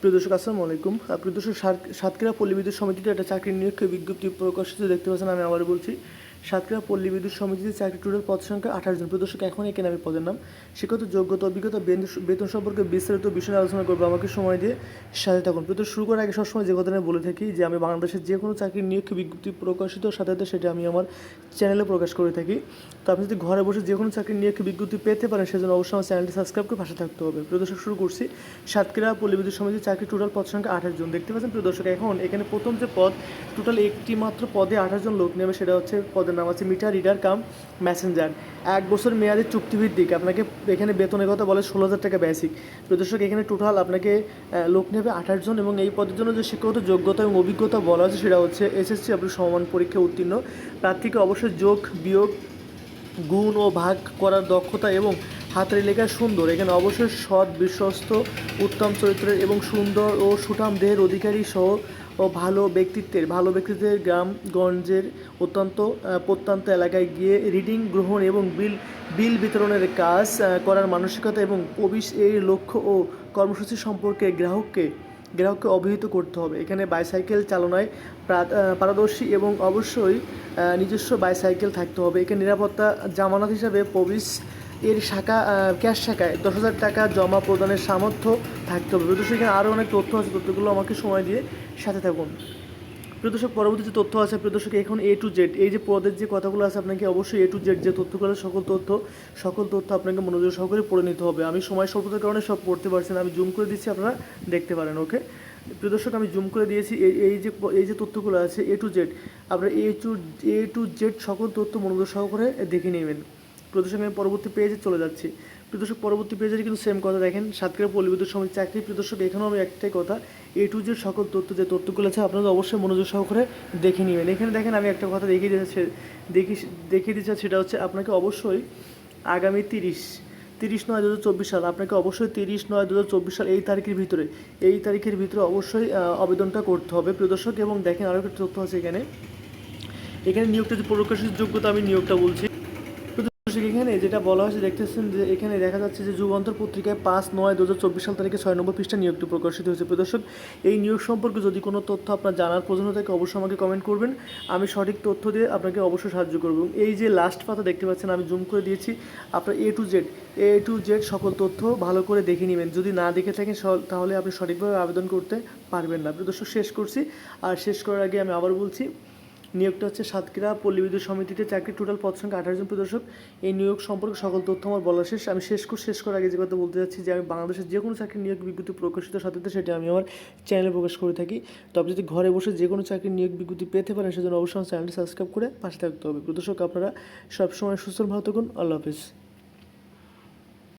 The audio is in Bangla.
প্রিয় দর্শক, আসসালামু আলাইকুম। প্রিয় দর্শক, সাত- সাতক্ষীরা পল্লী বিদ্যুৎ সমিতিতে একটা চাকরি নিয়োগ বিজ্ঞপ্তি প্রকাশিত দেখতে পাচ্ছেন, আমি আবার বলছি। সাতক্ষীরা পল্লী বিদ্যুৎ সমিতিতে চাকরি টোটাল পদ সংখ্যা আঠাশ জন। প্রদর্শক এখন এখানে আমি পদের নাম। শিক্ষত যোগ্যতা অভিজ্ঞতা বেতন- সম্পর্কে বিস্তারিত বিষয়ে আলোচনা করব। আমাকে সময় দিয়ে সাথে থাকুন। দর্শক, শুরু করার আগে সবসময় যে কথাটা বলে থাকি যে আমি বাংলাদেশের যে কোনো চাকরির নিয়োগ বিজ্ঞপ্তি প্রকাশিত সাথে সাথে সেটা আমি আমার চ্যানেলে প্রকাশ করে থাকি। তো আপনি যদি ঘরে বসে যে কোনো চাকরির নিয়োগ বিজ্ঞপ্তি পেতে পারেন সেজন্য অবশ্যই আমার চ্যানেলটি সাবস্ক্রাইব করে পাশে থাকতে হবে। প্রিয় দর্শক শুরু করছি। সাতক্ষীরা পল্লী বিদ্যুৎ সমিতির চাকরি টোটাল পদ সংখ্যা আঠাশ জন। দেখতে পাচ্ছেন প্রদর্শক এখন এখানে প্রথম যে পদ টোটাল একটি মাত্র পদে আঠাশ জন লোক নেবে সেটা হচ্ছে পদের নাম আছে মিটার রিডার কাম মেসেঞ্জার। এক বছর মেয়াদি চুক্তিভিত্তিক, আপনাকে এখানে বেতনের কথা বলে ষোলো হাজার টাকা বেসিক প্রিয় দর্শক, এখানে টোটাল আপনাকে লোক নেবে আঠাশ জন এবং এই পদের জন্য যে শিক্ষাগত যোগ্যতা এবং অভিজ্ঞতা বলা আছে সেটা হচ্ছে এসএসসি আপনি সমান পরীক্ষা উত্তীর্ণ। প্রার্থীকে অবশ্যই যোগ, বিয়োগ, গুণ ও ভাগ করার দক্ষতা এবং হাতের লেখা সুন্দর। এখানে অবশ্যই সৎ, বিশ্বস্ত, উত্তম চরিত্রের এবং সুন্দর ও সুঠাম দেহের অধিকারী সহ ও ভালো ব্যক্তিত্বের ভালো ব্যক্তিত্বের গ্রামগঞ্জের অত্যন্ত প্রত্যন্ত এলাকায় গিয়ে রিডিং গ্রহণ এবং বিল বিল বিতরণের কাজ করার মানসিকতা এবং প্রবিশ এই লক্ষ্য ও কর্মসূচি সম্পর্কে গ্রাহককে গ্রাহককে অবহিত করতে হবে। এখানে বাইসাইকেল চালনায় পারদর্শী এবং অবশ্যই নিজস্ব বাইসাইকেল থাকতে হবে। এখানে নিরাপত্তা জামানত হিসাবে প্রবিশ এর শাখা ক্যাশ শাখায় দশ হাজার টাকা জমা প্রদানের সামর্থ্য থাকতে হবে। প্রদর্শক এখানে আরও অনেক তথ্য আছে, তথ্যগুলো আমাকে সময় দিয়ে সাথে থাকুন। প্রদর্শক পরবর্তী যে তথ্য আছে প্রদর্শক এখন এ টু জেড এই যে পদের যে কথাগুলো আছে, আপনাকে অবশ্যই এ টু জেড যে তথ্যগুলো সকল তথ্য সকল তথ্য আপনাকে মনোযোগ সহকারে পড়ে নিতে হবে। আমি সময় স্বল্পতার কারণে সব পড়তে পারছি না, আমি জুম করে দিচ্ছি, আপনারা দেখতে পারেন ওকে প্রদর্শক আমি জুম করে দিয়েছি, এই যে এই যে তথ্যগুলো আছে এ টু জেড আপনারা A to A to Z সকল তথ্য মনোযোগ সহকারে দেখে নেবেন। প্রদর্শক আমি পরবর্তী পেজে চলে যাচ্ছি। প্রদর্শক পরবর্তী পেজে কিন্তু সেম কথা দেখেন, সাতক্ষীরা পল্লীবিদ্যুৎ সমিতি চাকরি প্রদর্শক এখানেও আমি একটাই কথা এ টু জেড সকল তথ্য যে তথ্যগুলো আছে আপনারা অবশ্যই মনোযোগ সহকারে দেখে নেবেন। এখানে দেখেন আমি একটা কথা দেখিয়ে দিচ্ছি দেখি দেখিয়ে দিচ্ছি সেটা হচ্ছে আপনাকে অবশ্যই আগামী তিরিশ তিরিশ নয় দু সাল, আপনাকে অবশ্যই তিরিশ নয় দু সাল এই তারিখের ভিতরে, এই তারিখের ভিতরে অবশ্যই আবেদনটা করতে হবে প্রদর্শক। এবং দেখেন আরও একটা তথ্য আছে এখানে। এখানে নিয়োগটা যে প্রকাশিত যোগ্যতা আমি নিয়োগটা বলছি। এখানে যেটা বলা হয়েছে, দেখতেছেন যে এখানে দেখা যাচ্ছে যে যুগান্তর পত্রিকায় পাঁচ নয় দু হাজার চব্বিশ সাল তারিখে ছয় নম্বর পৃষ্ঠা নিয়োগটি প্রকাশিত হয়েছে। প্রদর্শক এই নিয়োগ সম্পর্কে যদি কোনো তথ্য আপনার জানার প্রয়োজন থাকে অবশ্যই আমাকে কমেন্ট করবেন। আমি সঠিক তথ্য দিয়ে আপনাকে অবশ্যই সাহায্য করব। এই যে লাস্ট পাতা দেখতে পাচ্ছেন, আমি জুম করে দিয়েছি। আপনার A to Z A to Z সকল তথ্য ভালো করে দেখে নেবেন। যদি না দেখে থাকেন তাহলে আপনি সঠিকভাবে আবেদন করতে পারবেন না। প্রদর্শক শেষ করছি। আর শেষ করার আগে আমি আবার বলছি নিয়োগটা হচ্ছে সাতক্ষীরা পল্লী বিদ্যুৎ সমিতিতে চাকরি টোটাল পদ সংখ্যা আঠাশ জন প্রদর্শক। এই নিয়োগ সম্পর্কে সকল তথ্য আমার বলা শেষ। আমি শেষ করে শেষ করার আগে যে কথা বলতে চাচ্ছি যে আমি বাংলাদেশের যে কোনো চাকরি নিয়োগ বিজ্ঞপ্তি প্রকাশিত সাথে সাথে সেটা আমি আমার চ্যানেলে প্রকাশ করে থাকি। তবে যদি ঘরে বসে যে কোনো চাকরি নিয়োগ বিজ্ঞপ্তি পেতে পারেন, সেজন্য অবশ্যই আমার চ্যানেলটি সাবস্ক্রাইব করে পাশে থাকতে হবে। প্রদর্শক, আপনারা সবসময় সুস্থ ভালো থাকুন। আল্লাহ হাফিজ।